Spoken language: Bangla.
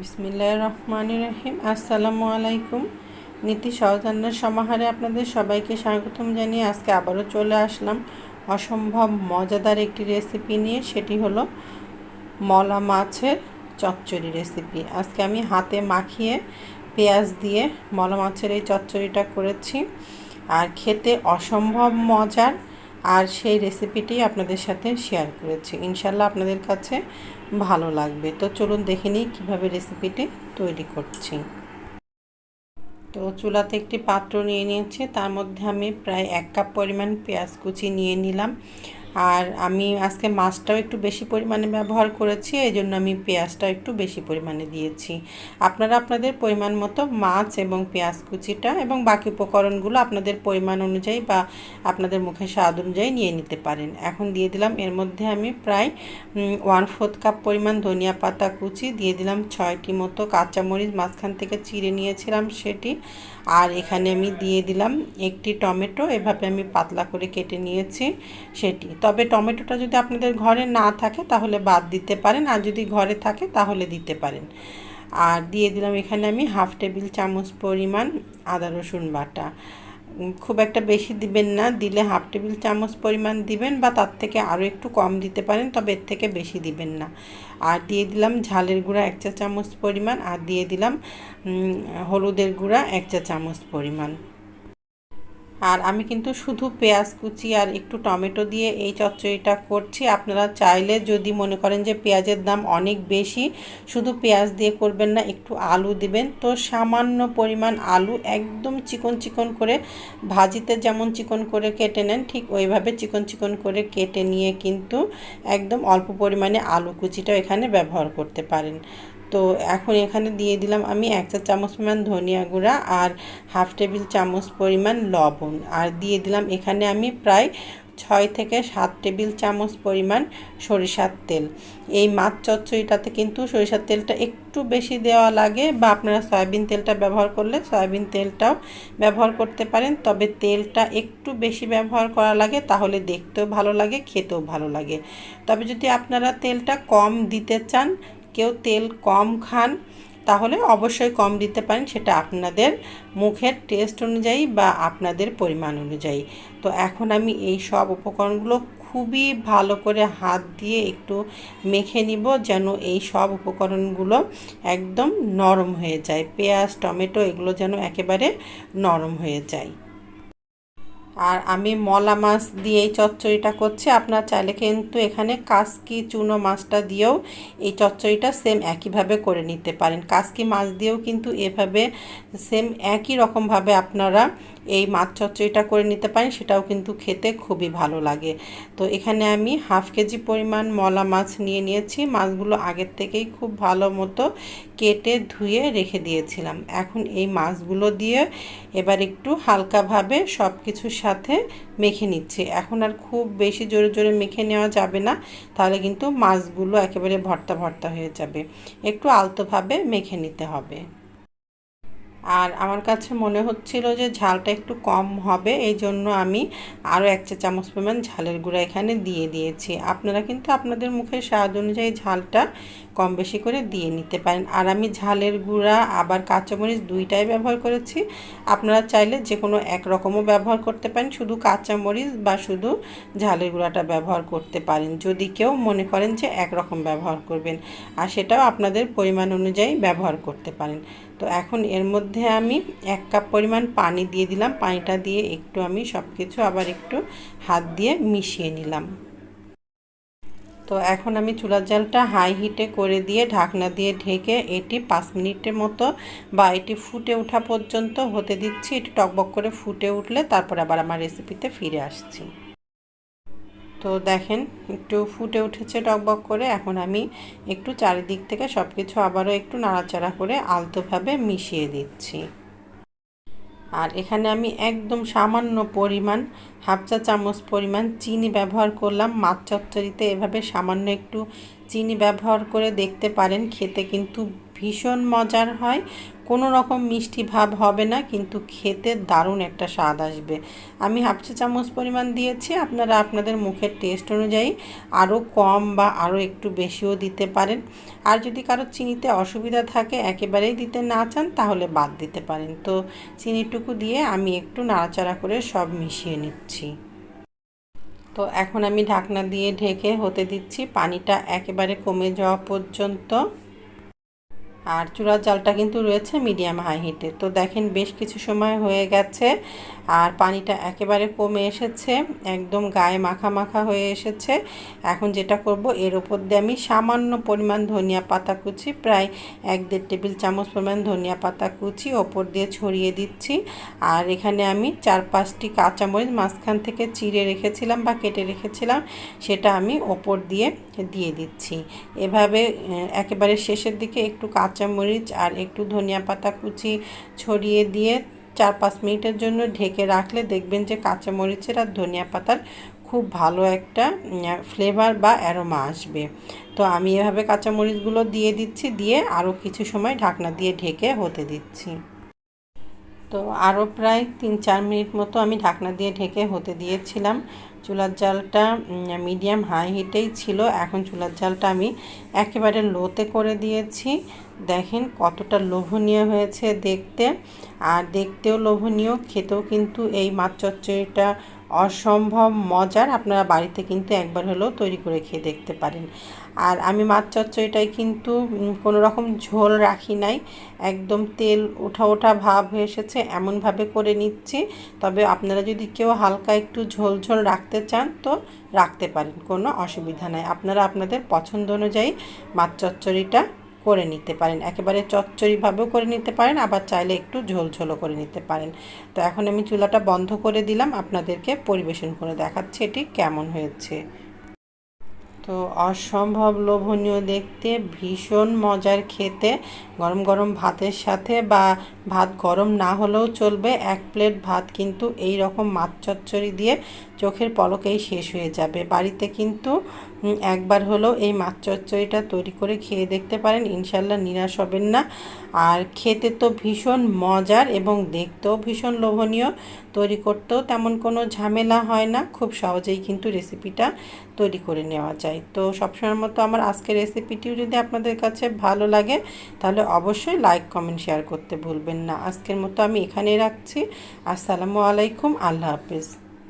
বিসমিল্লাহ রহমান রহিম আসসালামু আলাইকুম নীতি সহজান্নার সমাহারে আপনাদের সবাইকে স্বাগতম জানিয়ে আজকে আবারও চলে আসলাম। অসম্ভব মজাদার একটি রেসিপি নিয়ে, সেটি হলো মলা মাছের চচ্চড়ি রেসিপি। আজকে আমি হাতে মাখিয়ে পেঁয়াজ দিয়ে মলা মাছের এই চচ্চড়িটা করেছি। আর খেতে অসম্ভব মজার, আর সেই রেসিপিটি আপনাদের সাথে শেয়ার করেছি। ইনশাল্লাহ আপনাদের কাছে ভালো লাগবে। তো চলুন দেখে নিই কীভাবে রেসিপিটি তৈরি করছি। তো চুলাতে একটি পাত্র নিয়ে নিয়েছি। তার মধ্যে আমি প্রায় এক কাপ পরিমাণ পেঁয়াজ কুচি নিয়ে নিলাম। আর আমি আজকে মাছটাও একটু বেশি পরিমাণে ব্যবহার করেছি এই জন্য আমি পেঁয়াজটাও একটু বেশি পরিমাণে দিয়েছি। আপনারা আপনাদের পরিমাণ মতো মাছ এবং পেঁয়াজ কুচিটা এবং বাকি উপকরণগুলো আপনাদের পরিমাণ অনুযায়ী বা আপনাদের মুখে স্বাদ অনুযায়ী নিয়ে নিতে পারেন। এখন দিয়ে দিলাম, এর মধ্যে আমি প্রায় ওয়ান ফোর্থ কাপ পরিমাণ ধনিয়া পাতা কুচি, দিয়ে দিলাম ছয়টি মতো কাঁচামরিচ, মাঝখান থেকে চিড়ে নিয়েছিলাম সেটি। আর এখানে আমি দিয়ে দিলাম একটি টমেটো, এভাবে আমি পাতলা করে কেটে নিয়েছি সেটি। তবে টমেটোটা যদি আপনাদের ঘরে না থাকে তাহলে বাদ দিতে পারেন, আর যদি ঘরে থাকে তাহলে দিতে পারেন। আর দিয়ে দিলাম এখানে আমি হাফ টেবিল চামচ পরিমাণ আদা রসুন বাটা। খুব একটা বেশি দিবেন না, দিলে হাফ টেবিল চামচ পরিমাণ দিবেন বা তার থেকে আরও একটু কম দিতে পারেন, তবে এর থেকে বেশি দিবেন না। আর দিয়ে দিলাম ঝালের গুঁড়া এক চা চামচ পরিমাণ, আর দিয়ে দিলাম হলুদের গুঁড়া এক চা চামচ পরিমাণ। আর আমি কিন্তু শুধু পেঁয়াজ কুচি আর একটু টমেটো দিয়ে এই চচ্চড়িটা করছি। আপনারা চাইলে যদি মনে করেন যে পেঁয়াজের দাম অনেক বেশি, শুধু পেঁয়াজ দিয়ে করবেন না, একটু আলু দিবেন। তো সামান্য পরিমাণ আলু একদম চিকন চিকন করে ভাজিতে যেমন চিকন করে কেটে নেন, ঠিক ওইভাবে চিকন চিকন করে কেটে নিয়ে কিন্তু একদম অল্প পরিমাণে আলু কুচিটা এখানে ব্যবহার করতে পারেন। তো এখন এখানে দিয়ে দিলাম আমি এক চা চামচ পরিমাণ ধনিয়া গুঁড়া আর হাফ টেবিল চামচ পরিমাণ লবণ। আর দিয়ে দিলাম এখানে আমি প্রায় ছয় থেকে সাত টেবিল চামচ পরিমাণ সরিষার তেল। এই মাছ চচ্চড়িটাতে কিন্তু সরিষার তেলটা একটু বেশি দেওয়া লাগে বা আপনারা সয়াবিন তেলটা ব্যবহার করলে সয়াবিন তেলটাও ব্যবহার করতে পারেন। তবে তেলটা একটু বেশি ব্যবহার করা লাগে তাহলে দেখতেও ভালো লাগে, খেতেও ভালো লাগে। তবে যদি আপনারা তেলটা কম দিতে চান কেউ তেল কম খান, তাহলে অবশ্যই কম দিতে পারেন। সেটা আপনাদের মুখের টেস্ট অনুযায়ী বা আপনাদের পরিমাণ অনুযায়ী। তো এখন আমি এই সব উপকরণগুলো খুবই ভালো করে হাত দিয়ে একটু মেখে নিব যেন এই সব উপকরণগুলো একদম নরম হয়ে যায়। পেঁয়াজ, টমেটো এগুলো যেন একেবারে নরম হয়ে যায়। আর আমি মলা মাছ দিয়ে এই চচ্চড়িটা করছি। আপনার চাইলে কিন্তু এখানে কাসকি, চুনো মাছটা দিয়েও এই চচ্চড়িটা সেম একইভাবে করে নিতে পারেন। কাসকি মাছ দিয়েও কিন্তু এভাবে সেম একই রকমভাবে আপনারা এই মাছ চচ্চড়িটা করে নিতে পারেন সেটাও কিন্তু খেতে খুবই ভালো লাগে। তো এখানে আমি হাফ কেজি পরিমাণ মলা মাছ নিয়ে নিয়েছি, মাছগুলো আগের থেকেই খুব ভালো মতো কেটে ধুয়ে রেখে দিয়েছিলাম। এখন এই মাছগুলো দিয়ে এবার একটু হালকাভাবে সব কিছুর সাথে মেখে নিচ্ছি। এখন আর খুব বেশি জোরে জোরে মেখে নেওয়া যাবে না, তাহলে কিন্তু মাছগুলো একেবারে ভর্তা ভর্তা হয়ে যাবে। একটু আলতোভাবে মেখে নিতে হবে। আর আমার কাছে মনে হচ্ছিল যে ঝালটা একটু কম হবে, এই জন্য আমি আরও এক চা চামচ পরিমাণ ঝালের গুঁড়া এখানে দিয়ে দিয়েছি। আপনারা কিন্তু আপনাদের মুখের স্বাদ অনুযায়ী ঝালটা কম বেশি করে দিয়ে নিতে পারেন। আর আমি ঝালের গুঁড়া, আবার কাঁচামরিচ দুইটাই ব্যবহার করেছি। আপনারা চাইলে যে কোনো এক রকমও ব্যবহার করতে পারেন। শুধু কাঁচামরিচ বা শুধু ঝালের গুঁড়াটা ব্যবহার করতে পারেন। যদি কেউ মনে করেন যে একরকম ব্যবহার করবেন, আর সেটাও আপনাদের পরিমাণ অনুযায়ী ব্যবহার করতে পারেন। তো এখন এর মধ্যে আমি এক কাপ পরিমাণ পানি দিয়ে দিলাম। পানিটা দিয়ে একটু আমি সব কিছু আবার একটু হাত দিয়ে মিশিয়ে নিলাম। তো এখন আমি চুলার জালটা হাই হিটে করে দিয়ে ঢাকনা দিয়ে ঢেকে এটি পাঁচ মিনিটের মতো বা এটি ফুটে ওঠা পর্যন্ত হতে দিচ্ছি। এটি টকবক করে ফুটে উঠলে তারপর আবার আমার রেসিপিতে ফিরে আসছি। তো দেখেন, একটু ফুটে উঠেছে টকবক করে। এখন আমি একটু চারিদিক থেকে সব কিছু আবারও একটু নাড়াচাড়া করে আলতোভাবে মিশিয়ে দিচ্ছি। আর এখানে আমি একদম সামান্য পরিমাণ হাফ চা চামচ পরিমাণ চিনি ব্যবহার করলাম। মাছ চচ্চড়িতে এভাবে সামান্য একটু চিনি ব্যবহার করে দেখতে পারেন, খেতে কিন্তু ভীষণ মজার হয়। কোনো রকম মিষ্টি ভাব হবে না, কিন্তু খেতে দারুণ একটা স্বাদ আসবে। আমি হাফ চা চামচ পরিমাণ দিয়েছি, আপনারা আপনাদের মুখের টেস্ট অনুযায়ী আরও কম বা আরও একটু বেশিও দিতে পারেন। আর যদি কারও চিনিতে অসুবিধা থাকে, একেবারেই দিতে না চান, তাহলে বাদ দিতে পারেন। তো চিনিটুকু দিয়ে আমি একটু নাড়াচাড়া করে সব মিশিয়ে নিচ্ছি। তো এখন আমি ঢাকনা দিয়ে ঢেকে হতে দিচ্ছি। পানিটা একেবারে কমে যাওয়া পর্যন্ত। আর চূড়ার জালটা কিন্তু রয়েছে মিডিয়াম হাই হিটে। তো দেখেন বেশ কিছু সময় হয়ে গেছে আর পানিটা একেবারে কমে এসেছে, একদম গায়ে মাখা মাখা হয়ে এসেছে। এখন যেটা করব, এর ওপর দিয়ে আমি সামান্য পরিমাণ ধনিয়া পাতা কুচি, প্রায় এক দেড় টেবিল চামচ পরিমাণ ধনিয়া পাতা কুচি ওপর দিয়ে ছড়িয়ে দিচ্ছি। আর এখানে আমি চার পাঁচটি কাঁচামরিচ মাঝখান থেকে চিড়ে রেখেছিলাম বা কেটে রেখেছিলাম, সেটা আমি ওপর দিয়ে দিয়ে দিচ্ছি। এভাবে একেবারে শেষের দিকে একটু কাঁচামরিচ আর একটু ধনিয়া পাতা কুচি ছড়িয়ে দিয়ে চার পাঁচ মিনিটের জন্য ঢেকে রাখলে দেখবেন যে কাঁচামরিচের আর ধনিয়া পাতার খুব ভালো একটা ফ্লেভার বা অ্যারোমা আসবে। তো আমি এভাবে কাঁচামরিচগুলো দিয়ে দিচ্ছি, দিয়ে আরও কিছু সময় ঢাকনা দিয়ে ঢেকে হতে দিচ্ছি। তো আরও প্রায় তিন চার মিনিট মতো আমি ঢাকনা দিয়ে ঢেকে হতে দিয়েছিলাম। চুলার জালটা মিডিয়াম হাই হিটেই ছিল। এখন চুলার জালটা আমি একেবারে লোতে করে দিয়েছি। দেখেন কতটা লোভনীয় হয়েছে দেখতে। আর দেখতেও লোভনীয়, খেতেও কিন্তু এই মাছ চচ্চড়িটা অসম্ভব মজার। আপনারা বাড়িতে কিন্তু একবার হলেও তৈরি করে খেয়ে দেখতে পারেন। আর আমি মাছ চচ্চড়িটাই কিন্তু কোনো রকম ঝোল রাখি নাই। একদম তেল ওঠা ওঠা ভাব হয়ে এসেছে, এমনভাবে করে নিচ্ছি। তবে আপনারা যদি কেউ হালকা একটু ঝোল ঝোল রাখতে চান তো রাখতে পারেন, কোনো অসুবিধা নাই। আপনারা আপনাদের পছন্দ অনুযায়ী মাছ চচ্চড়িটা করে নিতে পারেন। একেবারে চচ্চড়িভাবেও করে নিতে পারেন, আবার চাইলে একটু ঝোল ঝোলও করে নিতে পারেন। তো এখন আমি চুলাটা বন্ধ করে দিলাম, আপনাদেরকে পরিবেশন করে দেখাচ্ছি এটি কেমন হয়েছে। তো অসম্ভব লোভনীয় দেখতে, ভীষণ মজার খেতে। গরম গরম ভাতের সাথে বা ভাত গরম না হলেও চলবে। এক প্লেট ভাত কিন্তু এই রকম মাছ চচ্চড়ি দিয়ে চোখের পলকেই শেষ হয়ে যাবে। বাড়িতে কিন্তু একবার হলেও এই মাছ চচ্চড়িটা তৈরি করে খেয়ে দেখতে পারেন। ইনশাল্লাহ নিরাশ হবেন না। আর খেতে তো ভীষণ মজার এবং দেখতেও ভীষণ লোভনীয়। তৈরি করতেও তেমন কোনো ঝামেলা হয় না। খুব সহজেই কিন্তু রেসিপিটা তৈরি করে নেওয়া যায়। তো সবসময়ের মতো আমার আজকের রেসিপিটিও যদি আপনাদের কাছে ভালো লাগে, তাহলে অবশ্যই লাইক, কমেন্ট, শেয়ার করতে ভুলবেন না। আজকের মতো আমি এখানেই রাখছি। আসসালামু আলাইকুম। আল্লাহ হাফিজ।